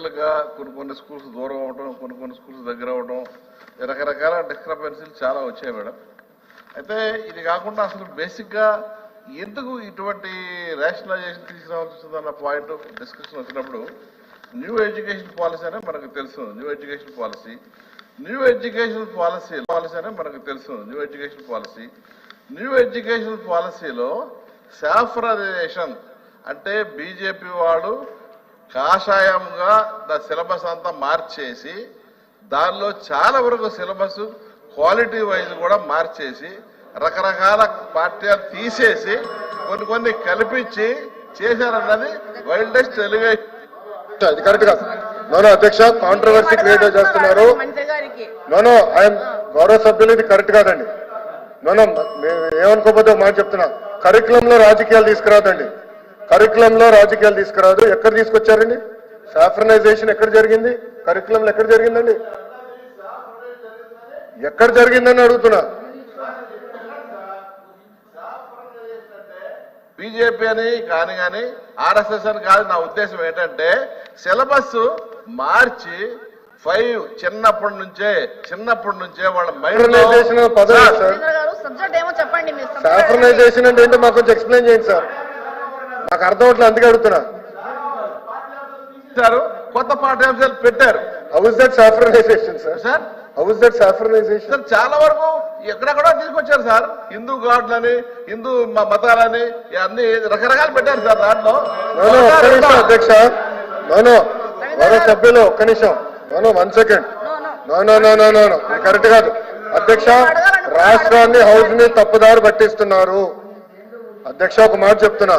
పొలిటికల్గా కొన్ని కొన్ని స్కూల్స్ దూరం అవడం కొన్ని కొన్ని స్కూల్స్ దగ్గర అవడం రకరకాల డిస్క్రపెన్సీలు చాలా వచ్చాయి మేడం. అయితే ఇది కాకుండా అసలు బేసిక్గా ఎందుకు ఇటువంటి రేషనలైజేషన్ తీసుకురావాల్సి వస్తుందన్న పాయింట్ డిస్కషన్ వచ్చినప్పుడు న్యూ ఎడ్యుకేషన్ పాలసీ అనే మనకు తెలుసు. New education policy new education policy policy అనే మనకు తెలుసు. New education policy new education పాలసీలో సాఫ్రనైజేషన్ అంటే బీజేపీ వాడు కాషాయంగా దా సిలబస్ అంతా మార్చేసి దానిలో చాలా వరకు సిలబస్ క్వాలిటీ వైజ్ కూడా మార్చేసి రకరకాల పాఠ్యాలు తీసేసి కొన్ని కొన్ని కల్పించి చేశారన్నది వైల్డెస్ట్ ఎలివేషన్. అది కరెక్ట్గా. నోనో అధ్యక్ష కాంట్రవర్సీ క్రియేట్ చేస్తున్నారు. నోనో ఆయన గౌరవ సభ్యులు ఇది కరెక్ట్ కాదండి. నోనో మేము ఏమనుకోకపోతే మాట చెప్తున్నా. కరికులంలో రాజకీయాలు తీసుకురాదండి కరికులం లో రాజకీయాలు తీసుకురాదు. ఎక్కడ తీసుకొచ్చారండి? సాఫ్రనైజేషన్ ఎక్కడ జరిగింది? కరికులం ఎక్కడ జరిగిందండి? ఎక్కడ జరిగిందని అడుగుతున్నా. బీజేపీ అని కానీ కానీ ఆర్ఎస్ఎస్ అని కాదు. నా ఉద్దేశం ఏంటంటే సిలబస్ మార్చి ఫైవ్ చిన్నప్పటి నుంచే చిన్నప్పటి నుంచే వాళ్ళ మైండ్ చెప్పండి అంటే ఏంటో? మాకు కొంచెం ఎక్స్ప్లెయిన్ చేయండి సార్. నాకు అర్థం అవట్లేదు అందుకే అడుగుతున్నా. కొత్త పాఠ్యాంశాలు పెట్టారు. How is that saffronization sir sir how is that saffronization sir చాలా వరకు ఎక్కడెక్కడో తీసుకొచ్చారు సార్. హిందూ గాడ్లని హిందూ మతాలని అన్ని రకరకాలు పెట్టారు సార్ దాంట్లో. అధ్యక్ష. నోనో గౌరవ సభ్యులు ఒక్క నిమిషం. No no one second no no no no correct కాదు. అధ్యక్ష రాష్ట్రాన్ని హౌస్ని తప్పుదారి పట్టిస్తున్నారు. అధ్యక్ష ఒక మాట చెప్తున్నా.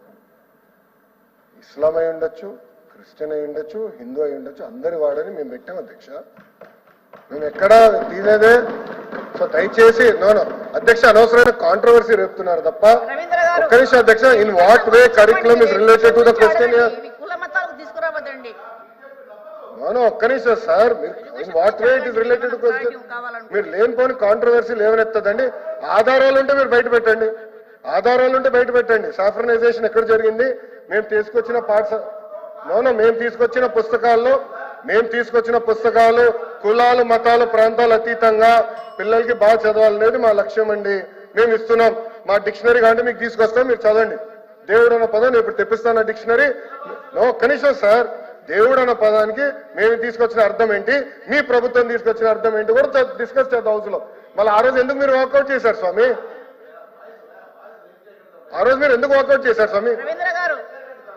ఇస్లాం అయి ఉండొచ్చు క్రిస్టియన్ అయి ఉండొచ్చు హిందూ అయి ఉండొచ్చు అందరి వాడని మేము పెట్టాం అధ్యక్ష. మేము ఎక్కడ తీసేదే. సో దయచేసి నోనో అధ్యక్ష అనవసరమైన కాంట్రవర్సీ రేపుతున్నారు తప్ప ఒక్క నిమిషం అధ్యక్ష in what way curriculum is related to the question no no ఒక్క నిమిషం sir in what way it is related to question మీరు లేనిపోని కాంట్రవర్సీ లేవనెత్తదండి. ఆధారాలు ఉంటే మీరు బయట పెట్టండి. ఆధారాలు ఉంటే బయట పెట్టండి. సాఫ్రనైజేషన్ ఎక్కడ జరిగింది? మేము తీసుకొచ్చిన పాఠశ నోనో మేము తీసుకొచ్చిన పుస్తకాల్లో మేము తీసుకొచ్చిన పుస్తకాలు కులాలు మతాలు ప్రాంతాలు అతీతంగా పిల్లలకి బాగా చదవాలనేది మా లక్ష్యం అండి. మేము ఇస్తున్నాం. మా డిక్షనరీ కానీ మీకు తీసుకొస్తాం మీరు చదవండి. దేవుడు అన్న పదం ఇప్పుడు తెప్పిస్తాను డిక్షనరీ. నో కనీసం సార్ దేవుడు అన్న పదానికి మేము తీసుకొచ్చిన అర్థం ఏంటి? మీ ప్రభుత్వం తీసుకొచ్చిన అర్థం ఏంటి కూడా డిస్కస్ చేద్దాం హౌస్లో మళ్ళీ ఆ రోజు ఎందుకు మీరు వాకౌట్ చేశారు స్వామి? ఆ రోజు మీరు ఎందుకు వాకౌట్ చేశారు స్వామి?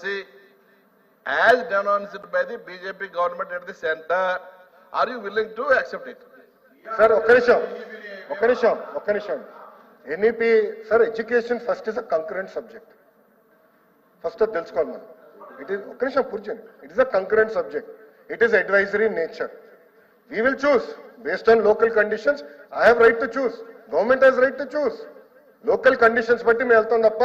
See, as denounced by the BJP government at the center, are you willing to accept it? Sir ఒక్క నిమిషం ఒక్క నిమిషం ఒక్క నిమిషం. NEP sir education first is a concurrent subject first అది తెలుసుకోవాలి మనం. ఇట్ ఈస్ ఒక్క నిమిషం కూర్చోండి it is a concurrent subject it is advisory nature we will choose based on local conditions I have right to choose government has right to choose local conditions బట్టి మేము వెళ్తాం తప్ప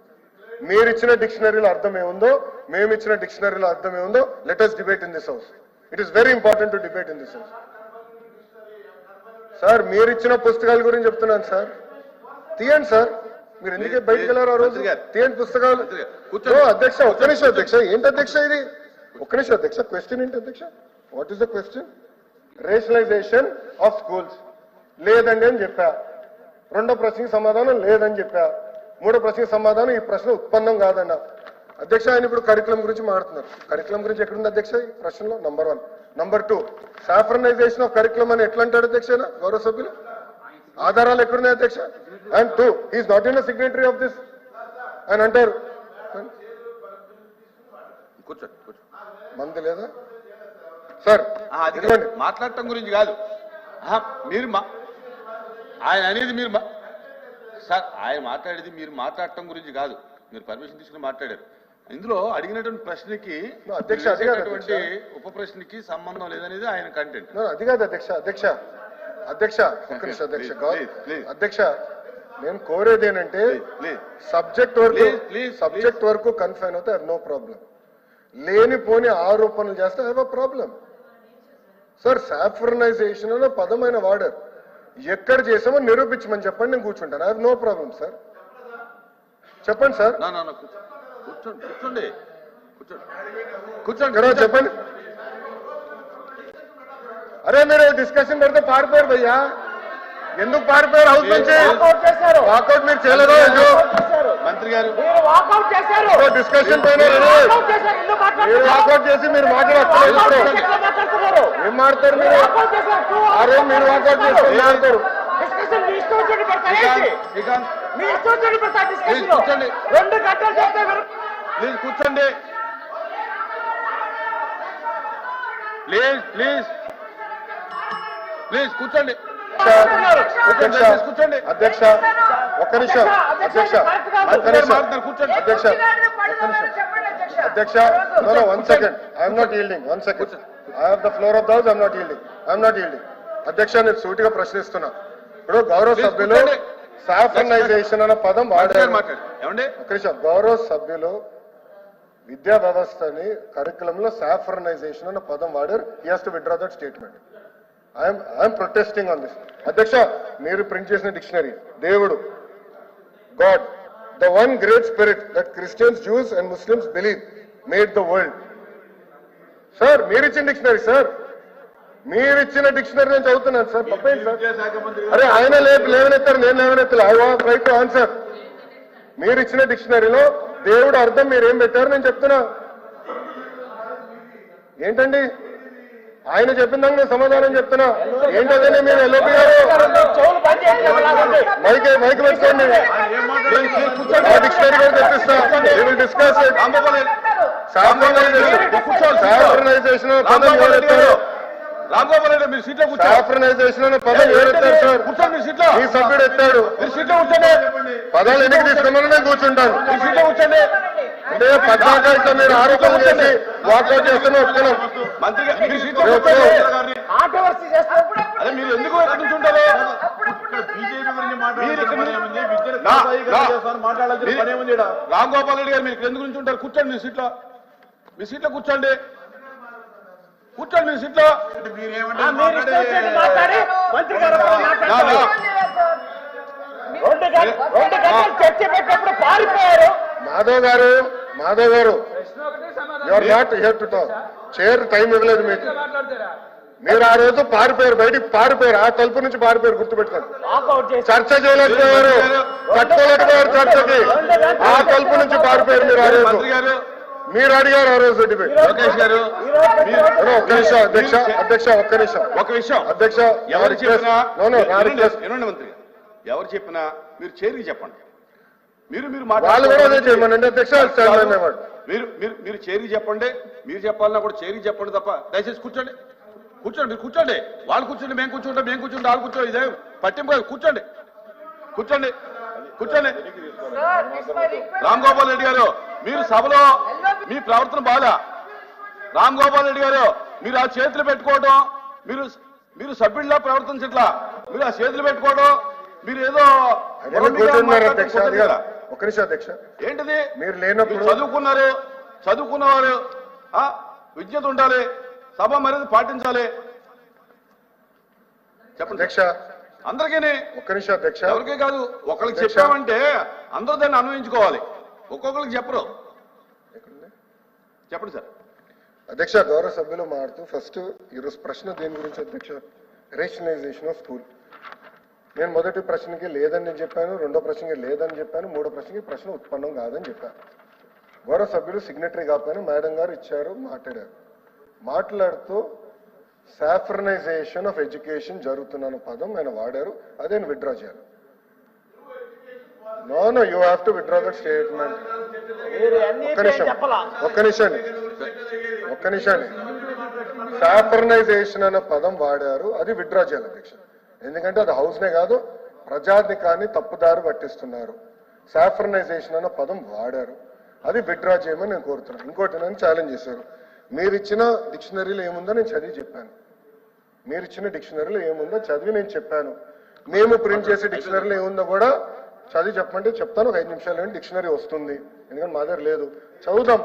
మీరు ఇచ్చిన డిక్షనరీలో అర్థం ఏముందో మేము ఇచ్చిన డిక్షనరీలో అర్థం ఏముందో let us debate in this house it is very important to debate in this house sir మీరు ఇచ్చిన పుస్తకాల గురించి చెప్తున్నాను సార్ తీయండి సార్ మీరు ఎందుకే బయటకు వెళ్ళారు ఆ రోజు. తీయండి పుస్తకాలు. అధ్యక్ష ఒక్క నిమిషం అధ్యక్ష. ఏంటి అధ్యక్ష ఇది? ఒక్క నిమిషం అధ్యక్ష. క్వశ్చన్ ఏంటి అధ్యక్ష? What is the question rationalization of schools లేదండి అని చెప్పా. రెండో ప్రశ్నకి సమాధానం లేదని చెప్పా. మూడో ప్రశ్నకి సమాధానం ఈ ప్రశ్న ఉత్పన్నం కాదన్న. అధ్యక్ష ఆయన ఇప్పుడు కరికులం గురించి మాట్లాడుతున్నారు. కరికులం గురించి ఎక్కడుంది అధ్యక్ష? ఈ ప్రశ్నలో number one number two saffronization of curriculum అని ఎట్లా అంటాడు అధ్యక్ష? గౌరవ సభ్యులు? ఆధారాలు ఎక్కడున్నాయి అధ్యక్ష? And two is not in signatory of this అని అంటారు. కూర్చోండి కూర్చోండి. మంది లేదా? సార్ మాట్లాడటం గురించి కాదు. మీరు మా ఆయన అనేది మీరు మా- సార్ ఆయన మాట్లాడేది మీరు మాట్లాడటం గురించి కాదు. మీరు పర్మిషన్ తీసుకుని మాట్లాడారు. ఇందులో అడిగినటువంటి ప్రశ్నకి అధ్యక్ష. ఉప ప్రశ్నకి సంబంధం లేదనేది ఆయన కంటెంట్ అది కాదు అధ్యక్ష అధ్యక్ష. అధ్యక్ష అధ్యక్ష. అధ్యక్ష నేను కోరేది ఏంటంటే సబ్జెక్ట్ వరకు సబ్జెక్ట్ వరకు కన్ఫైన్ అవుతే నో ప్రాబ్లం లేనిపోని ఆరోపణలు చేస్తే have a problem sir saffronization అనే పదమైన వాడారు. ఎక్కడ చేసామో నిరూపించమని చెప్పండి నేను కూర్చుంటాను. ఐ నో ప్రాబ్లం సార్ చెప్పండి సార్ కూర్చోండి కూర్చోండి. కూర్చోండి. చెప్పండి. అరే మీరు డిస్కషన్ పెడితే పారిపోయారు భయ్యా. ఎందుకు పారిపోయారు హౌస్ నుంచి? వాకౌట్ మీరు చేయలేదో చేశారు. మంత్రి గారు. డిస్కషన్ పైన మీరు. వాకౌట్ ఎందుకు చేసి మీరు మాట్లాడతారు ఏం మాడతారు మీరు అరే మీరు వాకౌట్ చేసి మాడతారు కూర్చోండి. రెండు గంటలు ప్లీజ్ కూర్చోండి. Please please. ప్లీజ్ కూర్చోండి. అధ్యక్ష కూర్చోండి అధ్యక్ష ఒక్క నిమిషం అధ్యక్ష ఒక్క నిమిషం అధ్యక్ష అధ్యక్ష no one second I'm not yielding one second I have the floor of the house I'm not yielding I'm not yielding అధ్యక్ష నేను సూటిగా ప్రశ్నిస్తున్నా. ఇప్పుడు గౌరవ సభ్యులు కూర్చోండి. సాఫ్రనైజేషన్ అన్న పదం వాడారు. నిమిషం. గౌరవ సభ్యులు విద్యా వ్యవస్థని కరికులంలో సాఫ్రనైజేషన్ అన్న పదం వాడారు. He has to withdraw that statement I'm I'm protesting on this అధ్యక్ష మీరు ప్రింట్ చేసిన డిక్షనరీ. దేవుడు god the one great spirit that Christians Jews and Muslims believe made the world sir మీరు ఇచ్చిన డిక్షనరీ సార్ మీరు ఇచ్చిన డిక్షనరీ నేను చదువుతున్నాను సార్ తప్పేంటి సార్ అరే ఆయన లేవనెత్తారు నేను లేవనెత్తారు I want right to answer మీరు ఇచ్చిన డిక్షనరీలో దేవుడు అర్థం మీరు ఏం పెట్టారు? నేను చెప్తున్నా. ఏంటండి? ఆయన చెప్పిన దానికి సమాధానం చెప్తున్నా. ఏంటదే మీరు ఎల్ఓపి గారు మైక్ మైక్ పెట్టుకోండి. ఆ డిక్షనరీ కూడా తెప్పిస్తా. డిస్కస్ సాఫ్రనైజేషన్ పదం ఎవరెత్తారు రాంగోపాల్ రెడ్డి మీరు సీట్లో కూర్చోండి సాఫ్రనైజేషన్ అనే పదం ఎవరెత్తారు సార్. కూర్చోండి మీ సీట్లో. మీ సభ్యుడు ఎత్తాడు. మీరు సీట్లో కూర్చోండి. పదాలు ఎన్నిక తీసుకోమని నేను కూర్చుంటాను మీ సీట్లో కూర్చోండి. అంటే పద్నాక ఇట్లా మీరు ఆరోపణలు చేసి వాకౌట్ చేస్తూనే ఒప్పుకున్నాం. మంత్రి గారు మీరు అదే ఎందుకు ఎక్కడ కూర్చుంటారు మీరు ఇక్కడ నా- నా- మీరు- రామ్ గోపాల్ రెడ్డి గారు మీరు ఎందుకు నుంచి ఉంటారు? కూర్చోండి మీ సీట్లో. మీ సీట్లో కూర్చోండి. కూర్చోండి మీ సీట్లో. మాధవ్ గారు మాధవ్ గారు your not here to talk chair time ఇవ్వలేదు మీకు. మీరు ఆ రోజు పారిపోయారు బయటికి పారిపోయారు ఆ తలుపు నుంచి పారిపోయారు గుర్తుపెట్టుకోండి. చర్చ చేయలేకపోయారు కట్టుకోలేకపోయారు చర్చకి. ఆ తలుపు నుంచి పారిపోయారు మీరు ఆ రోజు. మంత్రి గారు మీరు అడిగారు ఆ రోజు డిబేట్. లోకేష్ గారు ఈ రోజు మీరు- ఒక్క నిమిషం అధ్యక్ష అధ్యక్ష ఒక్క నిమిషం. ఒక విషయం అధ్యక్ష ఎవరు చెప్పినా. ఎవరు చెప్పినా మీరు చేరికి చెప్పండి. మీరు మీరు మీరు మీరు మీరు చేరి చెప్పండి. మీరు చెప్పాలన్నా కూడా చేరి చెప్పండి తప్ప దయచేసి కూర్చోండి. కూర్చోండి మీరు కూర్చోండి. వాళ్ళు కూర్చోండి మేము కూర్చుంటాం మేము కూర్చుంటే వాళ్ళు కూర్చోండి. ఇదే పట్టింపు కాదు. కూర్చోండి. కూర్చోండి. కూర్చోండి. రామ్ గోపాల్ రెడ్డి గారు మీరు సభలో మీ ప్రవర్తన బాగా. రామ్ గోపాల్ రెడ్డి గారు మీరు ఆ చేతులు పెట్టుకోవడం మీరు మీరు సభ్యుల్లా ప్రవర్తించట్లా. మీరు ఆ చేతులు పెట్టుకోవడం మీరు ఏదో ఒక్క నిమిషం అధ్యక్ష. ఏంటిది? మీరు లేనప్పుడు- చదువుకున్నారు చదువుకున్నవారు విద్యత ఉండాలి సభ మర్యాద పాటించాలి. చెప్పండి. అధ్యక్ష. అందరికీ ఒక్క నిమిషం అధ్యక్ష. ఎవరికే కాదు ఒకరికి. చెప్పామంటే అందరూ దాన్ని అన్వయించుకోవాలి. ఒక్కొక్కరికి చెప్పరు. చెప్పండి సార్. అధ్యక్ష గౌరవ సభ్యులు మారుతూ ఫస్ట్ ఈరోజు ప్రశ్న దేని గురించి అధ్యక్ష? రేషనలైజేషన్ ఆఫ్ స్కూల్ నేను మొదటి ప్రశ్నకి లేదని నేను చెప్పాను రెండో ప్రశ్నకి లేదని చెప్పాను మూడో ప్రశ్నకి ప్రశ్న ఉత్పన్నం కాదని చెప్పాను. గౌరవ సభ్యులు సిగ్నటరీ కాకపోయినా మేడం గారు ఇచ్చారు మాట్లాడారు. మాట్లాడుతూ సాఫ్రనైజేషన్ ఆఫ్ ఎడ్యుకేషన్ జరుగుతున్న పదం ఆయన వాడారు అదే విత్డ్రా చేయాలి. No no you have to withdraw that statement ఒక్క నిమిషం. ఒక్క నిమిషం. ఒక్క నిమిషం. సాఫర్నైజేషన్ అన్న పదం వాడారు అది విత్డ్రా చేయాలి అధ్యక్ష. ఎందుకంటే అది హౌస్నే కాదు ప్రజాధికాన్ని తప్పుదారి పట్టిస్తున్నారు. సాఫ్రనైజేషన్ అన్న పదం వాడారు. అది విత్డ్రా చేయమని నేను కోరుతున్నాను. ఇంకోటి నన్ను ఛాలెంజ్ చేశారు. మీరు ఇచ్చిన డిక్షనరీలో ఏముందో నేను చదివి చెప్పాను. మీరు ఇచ్చిన డిక్షనరీలో ఏముందో చదివి నేను చెప్పాను. మేము ప్రింట్ చేసే డిక్షనరీలో ఏముందో కూడా చదివి చెప్పమంటే చెప్తాను. ఒక ఐదు నిమిషాలు డిక్షనరీ వస్తుంది. ఎందుకంటే మా దగ్గర లేదు. చదువుదాం.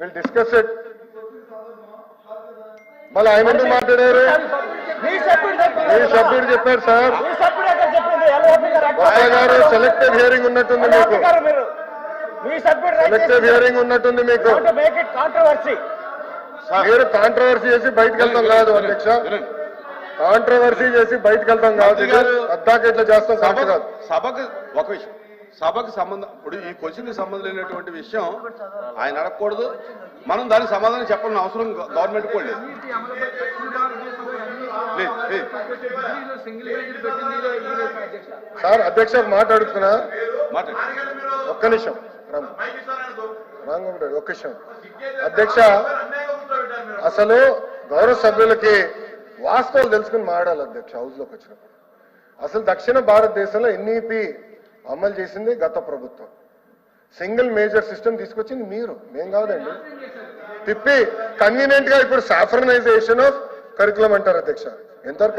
విల్ డిస్కస్ ఇట్ మళ్ళీ ఆయన మాట్లాడారు? మీ సభ్యుడు చెప్పారు సార్. గారు సెలెక్టెడ్ హియరింగ్ ఉన్నట్టుంది మీకు. సెలెక్టెడ్ హియరింగ్ ఉన్నట్టుంది మీకు. మీరు కాంట్రవర్సీ చేసి బయటకు వెళ్తాం కాదు అధ్యక్ష. కాంట్రవర్సీ చేసి బయటకు వెళ్తాం కాదు అద్దాక ఇట్లా చేస్తాం సభ కాదు సభకు ఒక విషయం. సభకు సంబంధం ఇప్పుడు ఈ క్వశ్చన్కి సంబంధం లేనటువంటి విషయం ఆయన అడగకూడదు. మనం దానికి సమాధానం చెప్పాలని అవసరం గవర్నమెంట్ కూడా. సార్ అధ్యక్ష ఒక మాట అడుగుతున్నా. మాట్లాడండి ఒక్క నిమిషం. రెడ్డి, ఒక్క నిమిషం. అధ్యక్ష అసలు గౌరవ సభ్యులకి వాస్తవాలు తెలుసుకుని మాడాలి అధ్యక్ష హౌస్లోకి వచ్చినప్పుడు. అసలు దక్షిణ భారతదేశంలో ఎన్ఈపి అమలు చేసింది గత ప్రభుత్వం. సింగిల్ మేజర్ సిస్టమ్ తీసుకొచ్చింది మీరు. మేం కాదండి. తిప్పి కన్వీనియంట్గా ఇప్పుడు సాఫ్రనైజేషన్ ఆఫ్ కరికులం అంటారు అధ్యక్ష. ఎంతవరకు